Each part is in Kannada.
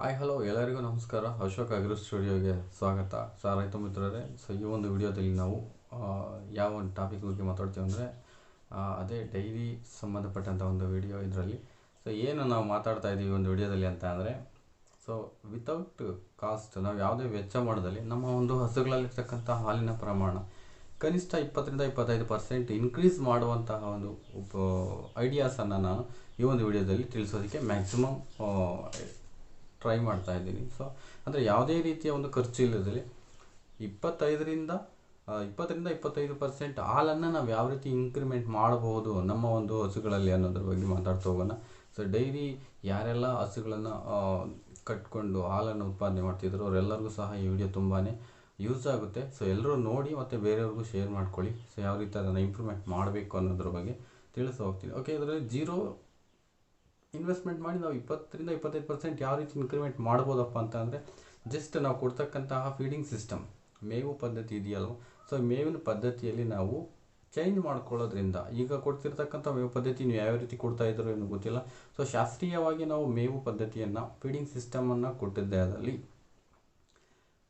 ಹಾಯ್ ಹಲೋ ಎಲ್ಲರಿಗೂ ನಮಸ್ಕಾರ. ಅಶೋಕ್ ಅಗ್ರೋ ಸ್ಟುಡಿಯೋಗೆ ಸ್ವಾಗತ. ಸೊ ರೈತ ಮಿತ್ರರೇ? ಸೊ ಈ ಒಂದು ವಿಡಿಯೋದಲ್ಲಿ ನಾವು ಯಾವ ಒಂದು ಟಾಪಿಕ್ ಬಗ್ಗೆ ಮಾತಾಡ್ತೀವಿ ಅಂದರೆ ಅದೇ ಡೈರಿ ಸಂಬಂಧಪಟ್ಟಂಥ ಒಂದು ವಿಡಿಯೋ ಇದರಲ್ಲಿ. ಸೊ ಏನು ನಾವು ಮಾತಾಡ್ತಾ ಇದ್ದೀವಿ ಒಂದು ವಿಡಿಯೋದಲ್ಲಿ ಅಂತ ಅಂದರೆ ಸೊ ವಿತೌಟ್ ಕಾಸ್ಟ್ ನಾವು ಯಾವುದೇ ವೆಚ್ಚ ಮಾಡೋದಲ್ಲಿ ನಮ್ಮ ಒಂದು ಹಸುಗಳಲ್ಲಿರ್ತಕ್ಕಂಥ ಹಾಲಿನ ಪ್ರಮಾಣ ಕನಿಷ್ಠ ಇಪ್ಪತ್ತರಿಂದ ಇಪ್ಪತ್ತೈದು ಪರ್ಸೆಂಟ್ ಇನ್ಕ್ರೀಸ್ ಮಾಡುವಂತಹ ಒಂದು ಐಡಿಯಾಸನ್ನು ನಾನು ಈ ಒಂದು ವಿಡಿಯೋದಲ್ಲಿ ತಿಳಿಸೋದಕ್ಕೆ ಮ್ಯಾಕ್ಸಿಮಮ್ ಟ್ರೈ ಮಾಡ್ತಾ ಇದ್ದೀನಿ. ಸೊ ಅಂದರೆ ಯಾವುದೇ ರೀತಿಯ ಒಂದು ಖರ್ಚು ಇಲ್ಲದಲ್ಲಿ ಇಪ್ಪತ್ತೈದರಿಂದ ಇಪ್ಪತ್ತರಿಂದ ಇಪ್ಪತ್ತೈದು ಪರ್ಸೆಂಟ್ ಹಾಲನ್ನು ನಾವು ಯಾವ ರೀತಿ ಇನ್ಕ್ರಿಮೆಂಟ್ ಮಾಡಬಹುದು ನಮ್ಮ ಒಂದು ಹಸುಗಳಲ್ಲಿ ಅನ್ನೋದ್ರ ಬಗ್ಗೆ ಮಾತಾಡ್ತಾ ಹೋಗೋಣ. ಸೊ ಡೈರಿ ಯಾರೆಲ್ಲ ಹಸುಗಳನ್ನು ಕಟ್ಕೊಂಡು ಹಾಲನ್ನು ಉತ್ಪಾದನೆ ಮಾಡ್ತಿದ್ರು ಅವರೆಲ್ಲರಿಗೂ ಸಹ ಈ ವಿಡಿಯೋ ತುಂಬಾ ಯೂಸ್ ಆಗುತ್ತೆ. ಸೊ ಎಲ್ಲರೂ ನೋಡಿ ಮತ್ತು ಬೇರೆಯವ್ರಿಗೂ ಶೇರ್ ಮಾಡ್ಕೊಳ್ಳಿ. ಸೊ ಯಾವ ರೀತಿ ಅದನ್ನು ಇಂಪ್ರೂವ್ಮೆಂಟ್ ಮಾಡಬೇಕು ಅನ್ನೋದ್ರ ಬಗ್ಗೆ ತಿಳಿಸಿ ಹೋಗ್ತೀನಿ. ಓಕೆ ಇದರಲ್ಲಿ ಜೀರೋ ಇನ್ವೆಸ್ಟ್ಮೆಂಟ್ ಮಾಡಿ ನಾವು ಇಪ್ಪತ್ತರಿಂದ ಇಪ್ಪತ್ತೈದು ಪರ್ಸೆಂಟ್ ಯಾವ ರೀತಿ ಇನ್ಕ್ರಿಮೆಂಟ್ ಮಾಡ್ಬೋದಪ್ಪ ಅಂತ ಅಂದರೆ ಜಸ್ಟ್ ನಾವು ಕೊಡ್ತಕ್ಕಂತಹ ಫೀಡಿಂಗ್ ಸಿಸ್ಟಮ್ ಮೇವು ಪದ್ಧತಿ ಇದೆಯಲ್ವ? ಸೊ ಮೇವಿನ ಪದ್ಧತಿಯಲ್ಲಿ ನಾವು ಚೇಂಜ್ ಮಾಡ್ಕೊಳ್ಳೋದ್ರಿಂದ ಈಗ ಕೊಡ್ತಿರ್ತಕ್ಕಂಥ ಮೇವು ಪದ್ಧತಿ ನೀವು ಯಾವ ರೀತಿ ಕೊಡ್ತಾ ಇದ್ರು ಏನು ಗೊತ್ತಿಲ್ಲ. ಸೊ ಶಾಸ್ತ್ರೀಯವಾಗಿ ನಾವು ಮೇವು ಪದ್ಧತಿಯನ್ನು ಫೀಡಿಂಗ್ ಸಿಸ್ಟಮನ್ನು ಕೊಟ್ಟಿದ್ದೆ ಅದರಲ್ಲಿ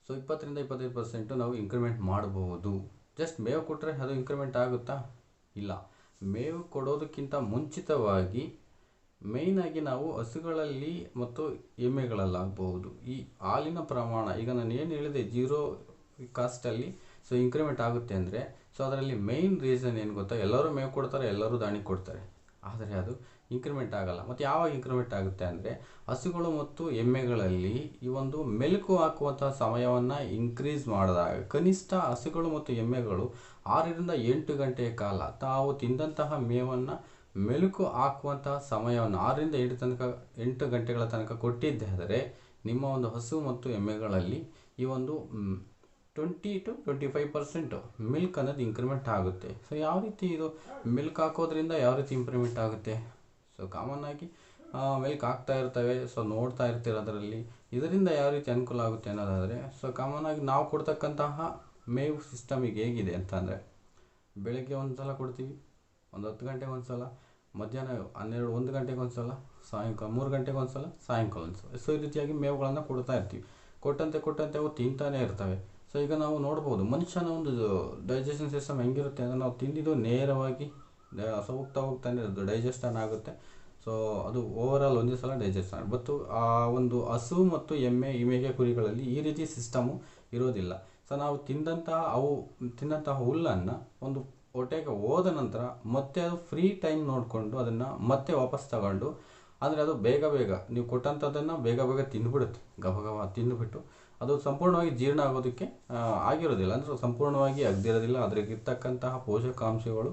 ಸೊ ಇಪ್ಪತ್ತರಿಂದ ಇಪ್ಪತ್ತೈದು ಪರ್ಸೆಂಟು ನಾವು ಇನ್ಕ್ರಿಮೆಂಟ್ ಮಾಡಬಹುದು ಜಸ್ಟ್ ಮೇವು ಕೊಟ್ಟರೆ ಅದು ಇನ್ಕ್ರಿಮೆಂಟ್ ಆಗುತ್ತಾ? ಇಲ್ಲ. ಮೇವು ಕೊಡೋದಕ್ಕಿಂತ ಮುಂಚಿತವಾಗಿ ಮೇಯ್ನಾಗಿ ನಾವು ಹಸುಗಳಲ್ಲಿ ಮತ್ತು ಎಮ್ಮೆಗಳಲ್ಲಾಗಬಹುದು. ಈ ಹಾಲಿನ ಪ್ರಮಾಣ, ಈಗ ನಾನು ಏನು ಹೇಳಿದೆ ಜೀರೋ ಕಾಸ್ಟಲ್ಲಿ ಸೊ ಇನ್ಕ್ರಿಮೆಂಟ್ ಆಗುತ್ತೆ ಅಂದರೆ ಸೊ ಅದರಲ್ಲಿ ಮೇಯ್ನ್ ರೀಸನ್ ಏನು ಗೊತ್ತಾ? ಎಲ್ಲರೂ ಮೇವು ಕೊಡ್ತಾರೆ, ಎಲ್ಲರೂ ದಾಣಿ ಕೊಡ್ತಾರೆ. ಆದರೆ ಅದು ಇನ್ಕ್ರಿಮೆಂಟ್ ಆಗಲ್ಲ. ಮತ್ತು ಯಾವಾಗ ಇನ್ಕ್ರಿಮೆಂಟ್ ಆಗುತ್ತೆ ಅಂದರೆ, ಹಸುಗಳು ಮತ್ತು ಎಮ್ಮೆಗಳಲ್ಲಿ ಈ ಒಂದು ಮೆಲುಕು ಹಾಕುವಂತಹ ಸಮಯವನ್ನು ಇನ್ಕ್ರೀಸ್ ಮಾಡಿದಾಗ, ಕನಿಷ್ಠ ಹಸುಗಳು ಮತ್ತು ಎಮ್ಮೆಗಳು ಆರರಿಂದ ಎಂಟು ಗಂಟೆಯ ಕಾಲ ತಾವು ತಿಂದಂತಹ ಮೇವನ್ನು ಮೆಲುಕು ಹಾಕುವಂತಹ ಸಮಯವನ್ನು ಆರರಿಂದ ಎಂಟು ತನಕ, ಎಂಟು ಗಂಟೆಗಳ ತನಕ ಕೊಟ್ಟಿದ್ದಾದರೆ ನಿಮ್ಮ ಒಂದು ಹಸು ಮತ್ತು ಎಮ್ಮೆಗಳಲ್ಲಿ ಈ ಒಂದು twenty to twenty five percent milk ಅನ್ನೋದು ಇಂಕ್ರಿಮೆಂಟ್ ಆಗುತ್ತೆ. ಸೊ ಯಾವ ರೀತಿ ಇದು ಮಿಲ್ಕ್ ಹಾಕೋದ್ರಿಂದ ಯಾವ ರೀತಿ ಇಂಪ್ರೂವ್ಮೆಂಟ್ ಆಗುತ್ತೆ? ಸೊ ಕಾಮನ್ ಆಗಿ ಮಿಲ್ಕ್ ಹಾಕ್ತಾ ಇರ್ತವೆ. ಸೊ ನೋಡ್ತಾ ಇರ್ತೀರ ಅದರಲ್ಲಿ ಇದರಿಂದ ಯಾವ ರೀತಿ ಅನುಕೂಲ ಆಗುತ್ತೆ ಅನ್ನೋದಾದರೆ ಸೊ ಕಾಮನ್ ಆಗಿ ನಾವು ಕೊಡ್ತಕ್ಕಂತಹ ಮೇವು ಸಿಸ್ಟಮಿಗೆ ಹೇಗಿದೆ ಅಂತಂದರೆ, ಬೆಳಗ್ಗೆ ಒಂದು ಸಲ ಕೊಡ್ತೀವಿ, ಒಂದು ಹತ್ತು ಗಂಟೆಗೆ ಒಂದು ಸಲ ಮಧ್ಯಾಹ್ನ ಹನ್ನೆರಡು, ಒಂದು ಗಂಟೆಗೆ ಒಂದು ಸಲ ಸಾಯಂಕಾಲ ಮೂರು ಗಂಟೆಗೆ ಒಂದು ಸಲ ಸಾಯಂಕಾಲ ಒಂದು ಸಲ ಸೊ ಈ ರೀತಿಯಾಗಿ ಮೇವುಗಳನ್ನು ಕೊಡ್ತಾ ಇರ್ತೀವಿ. ಕೊಟ್ಟಂತೆ ಕೊಟ್ಟಂತೆ ಅವು ತಿಂತಾನೆ ಇರ್ತವೆ. ಸೊ ಈಗ ನಾವು ನೋಡ್ಬೋದು, ಮನುಷ್ಯನ ಒಂದು ಡೈಜೆಷನ್ ಸಿಸ್ಟಮ್ ಹೆಂಗಿರುತ್ತೆ ಅಂದರೆ ನಾವು ತಿಂದಿದ್ದು ನೇರವಾಗಿ ಸೊ ಹೋಗ್ತಾ ಹೋಗ್ತಾನೆ ಅದು ಡೈಜೆಸ್ಟನ್ ಆಗುತ್ತೆ. ಸೊ ಅದು ಓವರಾಲ್ ಒಂದೇ ಸಲ ಡೈಜೆಸ್ಟ್ ಬಟ್ ಆ ಒಂದು ಹಸು ಮತ್ತು ಎಮ್ಮೆ ಇಮೆಗೆ ಕುರಿಗಳಲ್ಲಿ ಈ ರೀತಿ ಸಿಸ್ಟಮು ಇರೋದಿಲ್ಲ. ಸೊ ನಾವು ತಿಂದಂತಹ ಅವು, ತಿಂದಂತಹ ಹುಲ್ಲನ್ನು ಒಂದು ಹೊಟ್ಟೆಗೆ ಹೋದ ನಂತರ ಮತ್ತೆ ಅದು ಫ್ರೀ ಟೈಮ್ ನೋಡಿಕೊಂಡು ಅದನ್ನು ಮತ್ತೆ ವಾಪಸ್ ತಗೊಂಡು, ಅಂದರೆ ಅದು ಬೇಗ ಬೇಗ, ನೀವು ಕೊಟ್ಟಂಥದ್ದನ್ನು ಬೇಗ ಬೇಗ ತಿಂದುಬಿಡುತ್ತೆ. ಗಬ ಗಬ ತಿಂದುಬಿಟ್ಟು ಅದು ಸಂಪೂರ್ಣವಾಗಿ ಜೀರ್ಣ ಆಗೋದಕ್ಕೆ ಆಗಿರೋದಿಲ್ಲ. ಅಂದರೆ ಸಂಪೂರ್ಣವಾಗಿ ಆಗದಿರೋದಿಲ್ಲ. ಅದ್ರಾಗಿರ್ತಕ್ಕಂತಹ ಪೋಷಕಾಂಶಗಳು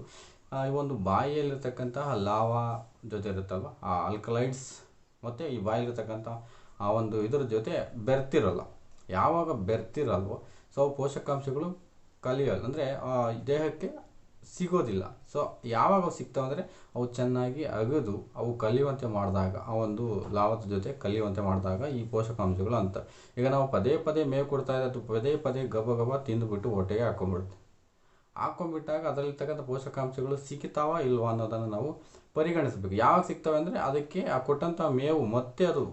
ಈ ಒಂದು ಬಾಯಿಯಲ್ಲಿರ್ತಕ್ಕಂತಹ ಲಾವಾ ಜೊತೆ ಇರುತ್ತಲ್ವ, ಆ ಆಲ್ಕಲೈಡ್ಸ್ ಮತ್ತು ಈ ಬಾಯಲ್ಲಿರ್ತಕ್ಕಂಥ ಆ ಒಂದು ಇದರ ಜೊತೆ ಬೆರ್ತಿರಲ್ಲ. ಯಾವಾಗ ಬೆರ್ತಿರಲ್ವೋ, ಸೊ ಪೋಷಕಾಂಶಗಳು ಕಲಿಯೋಲ್ಲ. ಅಂದರೆ ದೇಹಕ್ಕೆ ಸಿಗೋದಿಲ್ಲ. ಸೊ ಯಾವಾಗ ಅವು ಸಿಗ್ತಾವೆ ಅಂದರೆ ಅವು ಚೆನ್ನಾಗಿ ಅಗೆದು ಅವು ಕಲಿಯುವಂತೆ ಮಾಡಿದಾಗ, ಆ ಒಂದು ಲಾಭದ ಜೊತೆ ಕಲಿಯುವಂತೆ ಮಾಡಿದಾಗ ಈ ಪೋಷಕಾಂಶಗಳು ಅಂತ ಈಗ ನಾವು ಪದೇ ಪದೇ ಮೇವು ಕೊಡ್ತಾ ಇದ್ರೆ ಅದು ಪದೇ ಪದೇ ಗಬ ಗಬ ತಿಂದುಬಿಟ್ಟು ಹೊಟ್ಟೆಗೆ ಹಾಕೊಂಡ್ಬಿಡುತ್ತೆ ಹಾಕೊಂಡ್ಬಿಟ್ಟಾಗ ಅದರಲ್ಲಿರ್ತಕ್ಕಂಥ ಪೋಷಕಾಂಶಗಳು ಸಿಗ್ತಾವ ಇಲ್ವಾ ಅನ್ನೋದನ್ನು ನಾವು ಪರಿಗಣಿಸಬೇಕು. ಯಾವಾಗ ಸಿಗ್ತವೆ ಅಂದರೆ ಅದಕ್ಕೆ ಆ ಕೊಟ್ಟಂಥ ಮೇವು ಮತ್ತೆ ಅದು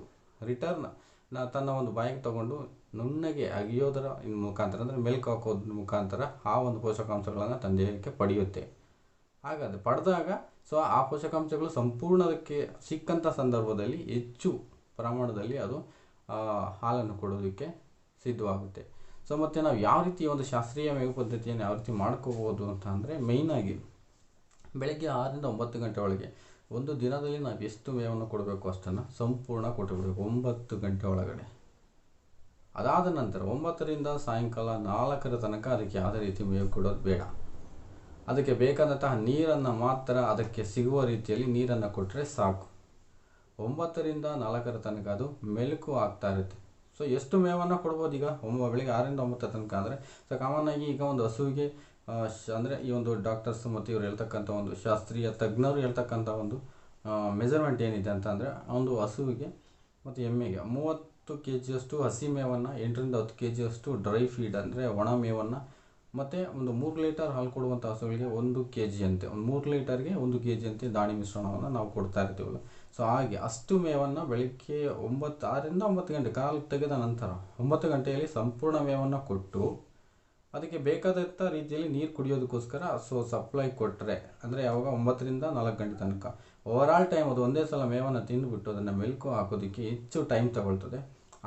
ರಿಟರ್ನ್ ನಾ ತನ್ನ ಒಂದು ಬಾಯಿಗೆ ತಗೊಂಡು ನುಣ್ಣಗೆ ಅಗಿಯೋದರ ಮುಖಾಂತರ, ಅಂದರೆ ಮಿಲ್ಕ್ ಹಾಕೋದ್ರ ಮುಖಾಂತರ ಆ ಒಂದು ಪೋಷಕಾಂಶಗಳನ್ನು ತನ್ನ ದೇಹಕ್ಕೆ ಪಡೆಯುತ್ತೆ. ಹಾಗಾದರೆ ಪಡೆದಾಗ ಸೊ ಆ ಪೋಷಕಾಂಶಗಳು ಸಂಪೂರ್ಣ ಅದಕ್ಕೆ ಸಿಕ್ಕಂಥ ಸಂದರ್ಭದಲ್ಲಿ ಹೆಚ್ಚು ಪ್ರಮಾಣದಲ್ಲಿ ಅದು ಹಾಲನ್ನು ಕೊಡೋದಕ್ಕೆ ಸಿದ್ಧವಾಗುತ್ತೆ. ಸೊ ಮತ್ತು ನಾವು ಯಾವ ರೀತಿ ಒಂದು ಶಾಸ್ತ್ರೀಯ ಮೇವು ಪದ್ಧತಿಯನ್ನು ಯಾವ ರೀತಿ ಮಾಡ್ಕೋಬೋದು ಅಂತ ಅಂದರೆ ಮೇಯ್ನಾಗಿ ಬೆಳಗ್ಗೆ ಆರರಿಂದ ಒಂಬತ್ತು ಗಂಟೆ ಒಳಗೆ ಒಂದು ದಿನದಲ್ಲಿ ನಾವು ಎಷ್ಟು ಮೇವನ್ನು ಕೊಡಬೇಕು ಅಷ್ಟನ್ನು ಸಂಪೂರ್ಣ ಕೊಟ್ಟುಬಿಡಬೇಕು. ಒಂಬತ್ತು ಗಂಟೆ ಒಳಗಡೆ. ಅದಾದ ನಂತರ ಒಂಬತ್ತರಿಂದ ಸಾಯಂಕಾಲ ನಾಲ್ಕರ ತನಕ ಅದಕ್ಕೆ ಯಾವುದೇ ರೀತಿ ಮೇವು ಕೊಡೋದು ಬೇಡ. ಅದಕ್ಕೆ ಬೇಕಾದಂತಹ ನೀರನ್ನು ಮಾತ್ರ ಅದಕ್ಕೆ ಸಿಗುವ ರೀತಿಯಲ್ಲಿ ನೀರನ್ನು ಕೊಟ್ಟರೆ ಸಾಕು. ಒಂಬತ್ತರಿಂದ ನಾಲ್ಕರ ತನಕ ಅದು ಮೆಲುಕು ಆಗ್ತಾ ಇರುತ್ತೆ. ಸೊ ಎಷ್ಟು ಮೇವನ್ನು ಕೊಡ್ಬೋದು ಈಗ? ಒಂಬ, ಬೆಳಿಗ್ಗೆ ಆರರಿಂದ ಒಂಬತ್ತರ ತನಕ ಅಂದರೆ ಸೊ ಕಾಮನ್ ಆಗಿ ಈಗ ಒಂದು ಹಸುವಿಗೆ ಅಂದರೆ ಈ ಒಂದು ಡಾಕ್ಟರ್ಸ್ ಮತ್ತು ಇವರು ಹೇಳ್ತಕ್ಕಂಥ ಒಂದು ಶಾಸ್ತ್ರೀಯ ತಜ್ಞರು ಹೇಳ್ತಕ್ಕಂಥ ಒಂದು ಮೆಜರ್ಮೆಂಟ್ ಏನಿದೆ ಅಂತಂದರೆ, ಒಂದು ಹಸುವಿಗೆ ಮತ್ತು ಎಮ್ಮೆಗೆ ಮೂವತ್ತು ಕೆ ಜಿಯಷ್ಟು ಹಸಿ ಮೇವನ್ನು, ಎಂಟರಿಂದ ಹತ್ತು ಕೆ ಜಿಯಷ್ಟು ಡ್ರೈ ಫೀಡ್ ಅಂದರೆ ಒಣ ಮೇವನ್ನು, ಮತ್ತು ಒಂದು ಮೂರು ಲೀಟರ್ ಹಾಲು ಕೊಡುವಂಥ ಹಸುಗಳಿಗೆ ಒಂದು ಕೆ ಜಿ ಅಂತೆ ಒಂದು ಮೂರು ಲೀಟರ್ಗೆ ಒಂದು ಕೆ ಜಿ ಅಂತೆ ದಾಣಿ ಮಿಶ್ರಣವನ್ನು ನಾವು ಕೊಡ್ತಾ ಇರ್ತೀವಲ್ಲ. ಸೊ ಹಾಗೆ ಅಷ್ಟು ಮೇವನ್ನು ಬೆಳಗ್ಗೆ ಒಂಬತ್ತು, ಆರರಿಂದ ಒಂಬತ್ತು ಗಂಟೆ, ಕಾಲು ತೆಗೆದ ನಂತರ ಒಂಬತ್ತು ಗಂಟೆಯಲ್ಲಿ ಸಂಪೂರ್ಣ ಮೇವನ್ನು ಕೊಟ್ಟು, ಅದಕ್ಕೆ ಬೇಕಾದಂಥ ರೀತಿಯಲ್ಲಿ ನೀರು ಕುಡಿಯೋದಕ್ಕೋಸ್ಕರ ಸೊ ಸಪ್ಲೈ ಕೊಟ್ಟರೆ ಅಂದರೆ ಯಾವಾಗ ಒಂಬತ್ತರಿಂದ ನಾಲ್ಕು ಗಂಟೆ ತನಕ. ಓವರಾಲ್ ಟೈಮ್ ಅದು ಒಂದೇ ಸಲ ಮೇವನ್ನು ತಿಂದುಬಿಟ್ಟು ಅದನ್ನು ಮೆಲುಕು ಹಾಕೋದಕ್ಕೆ ಹೆಚ್ಚು ಟೈಮ್ ತಗೊಳ್ತದೆ.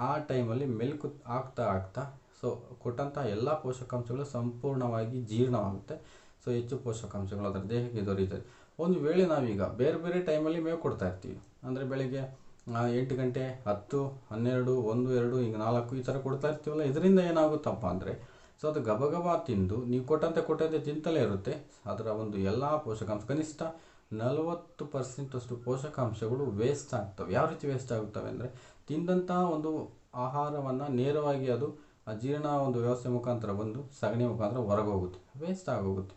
ಆ ಟೈಮಲ್ಲಿ ಮೆಲುಕು ಹಾಕ್ತಾ ಹಾಕ್ತಾ ಸೊ ಕೊಟ್ಟಂಥ ಎಲ್ಲ ಪೋಷಕಾಂಶಗಳು ಸಂಪೂರ್ಣವಾಗಿ ಜೀರ್ಣವಾಗುತ್ತೆ. ಸೊ ಹೆಚ್ಚು ಪೋಷಕಾಂಶಗಳು ಅದರ ದೇಹಕ್ಕೆ ದೊರೆಯುತ್ತದೆ ಒಂದು ವೇಳೆ ನಾವೀಗ ಬೇರೆ ಬೇರೆ ಟೈಮಲ್ಲಿ ಮೇವು ಕೊಡ್ತಾ ಇರ್ತೀವಿ. ಅಂದರೆ ಬೆಳಿಗ್ಗೆ ಎಂಟು ಗಂಟೆ, ಹತ್ತು, ಹನ್ನೆರಡು, ಒಂದು, ಎರಡು, ಈಗ ನಾಲ್ಕು ಈ ಥರ ಕೊಡ್ತಾ ಇರ್ತೀವಲ್ಲ, ಇದರಿಂದ ಏನಾಗುತ್ತಪ್ಪ ಅಂದರೆ ಸೊ ಅದು ಗಬಗಬ ತಿಂದು, ನೀವು ಕೊಟ್ಟಂತೆ ಕೊಟ್ಟಂತೆ ತಿಂತಲೇ ಇರುತ್ತೆ. ಅದರ ಒಂದು ಎಲ್ಲ ಪೋಷಕಾಂಶ, ಕನಿಷ್ಠ ನಲವತ್ತು ಪರ್ಸೆಂಟಷ್ಟು ಪೋಷಕಾಂಶಗಳು ವೇಸ್ಟ್ ಆಗ್ತವೆ. ಯಾವ ರೀತಿ ವೇಸ್ಟ್ ಆಗುತ್ತವೆ ಅಂದರೆ ತಿಂದಂತಹ ಒಂದು ಆಹಾರವನ್ನು ನೇರವಾಗಿ ಅದು ಜೀರ್ಣ ಒಂದು ವ್ಯವಸ್ಥೆ ಮುಖಾಂತರ ಬಂದು ಸಗಣಿ ಮುಖಾಂತರ ಹೊರಗೆ ಹೋಗುತ್ತೆ ವೇಸ್ಟ್ ಆಗೋಗುತ್ತೆ.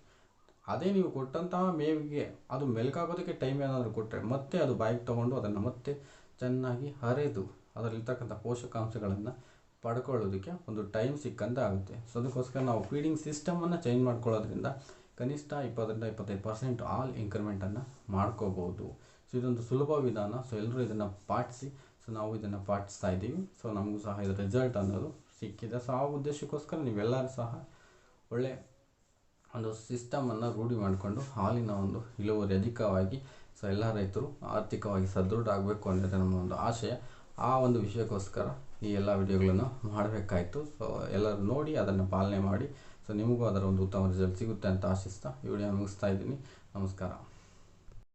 ಅದೇ ನೀವು ಕೊಟ್ಟಂತಹ ಮೇವಿಗೆ ಅದು ಮೆಲ್ಕಾಗೋದಕ್ಕೆ ಟೈಮ್ ಏನಾದರೂ ಕೊಟ್ಟರೆ ಮತ್ತೆ ಅದು ಬಾಯಿಗೆ ತೊಗೊಂಡು ಅದನ್ನು ಮತ್ತೆ ಚೆನ್ನಾಗಿ ಹರಿದು ಅದರಲ್ಲಿರ್ತಕ್ಕಂಥ ಪೋಷಕಾಂಶಗಳನ್ನು ಪಡ್ಕೊಳ್ಳೋದಕ್ಕೆ ಒಂದು ಟೈಮ್ ಸಿಕ್ಕಂತೆ ಆಗುತ್ತೆ ಸೊ ಅದಕ್ಕೋಸ್ಕರ ನಾವು ಫೀಡಿಂಗ್ ಸಿಸ್ಟಮನ್ನು ಚೇಂಜ್ ಮಾಡ್ಕೊಳ್ಳೋದ್ರಿಂದ ಕನಿಷ್ಠ ಇಪ್ಪತ್ತರಿಂದ ಇಪ್ಪತ್ತೈದು ಪರ್ಸೆಂಟ್ ಆಲ್ ಇಂಕ್ರಿಮೆಂಟನ್ನು ಮಾಡ್ಕೋಬೋದು ಸೊ ಇದೊಂದು ಸುಲಭ ವಿಧಾನ. ಸೊ ಎಲ್ಲರೂ ಇದನ್ನು ಪಾಟಿಸಿ. ಸೊ ನಾವು ಇದನ್ನು ಪಾಟಿಸ್ತಾ ಇದ್ದೀವಿ. ಸೊ ನಮಗೂ ಸಹ ಇದರ ರಿಸಲ್ಟ್ ಅನ್ನೋದು ಸಿಕ್ಕಿದೆ. ಸೊ ಆ ಉದ್ದೇಶಕ್ಕೋಸ್ಕರ ನೀವೆಲ್ಲರೂ ಸಹ ಒಳ್ಳೆ ಒಂದು ಸಿಸ್ಟಮನ್ನು ರೂಢಿ ಮಾಡಿಕೊಂಡು ಹಾಲಿನ ಒಂದು ಇಳುವರಿ ಅಧಿಕವಾಗಿ ಸೊ ಎಲ್ಲ ರೈತರು ಆರ್ಥಿಕವಾಗಿ ಸದೃಢ ಆಗಬೇಕು ಅನ್ನೋದು ನಮ್ಮ ಒಂದು ಆಶಯ. ಆ ಒಂದು ವಿಷಯಕ್ಕೋಸ್ಕರ ಈ ಎಲ್ಲ ವಿಡಿಯೋಗಳನ್ನು ಮಾಡಬೇಕಾಯಿತು. ಸೊ ಎಲ್ಲರೂ ನೋಡಿ, ಅದನ್ನು ಪಾಲನೆ ಮಾಡಿ. ಸೊ ನಿಮಗೂ ಅದರ ಒಂದು ಉತ್ತಮ ರಿಸಲ್ಟ್ ಸಿಗುತ್ತೆ ಅಂತ ಆಶಿಸ್ತಾ ವಿಡಿಯೋ ಮುಗಿಸ್ತಾ ಇದ್ದೀನಿ. ನಮಸ್ಕಾರ.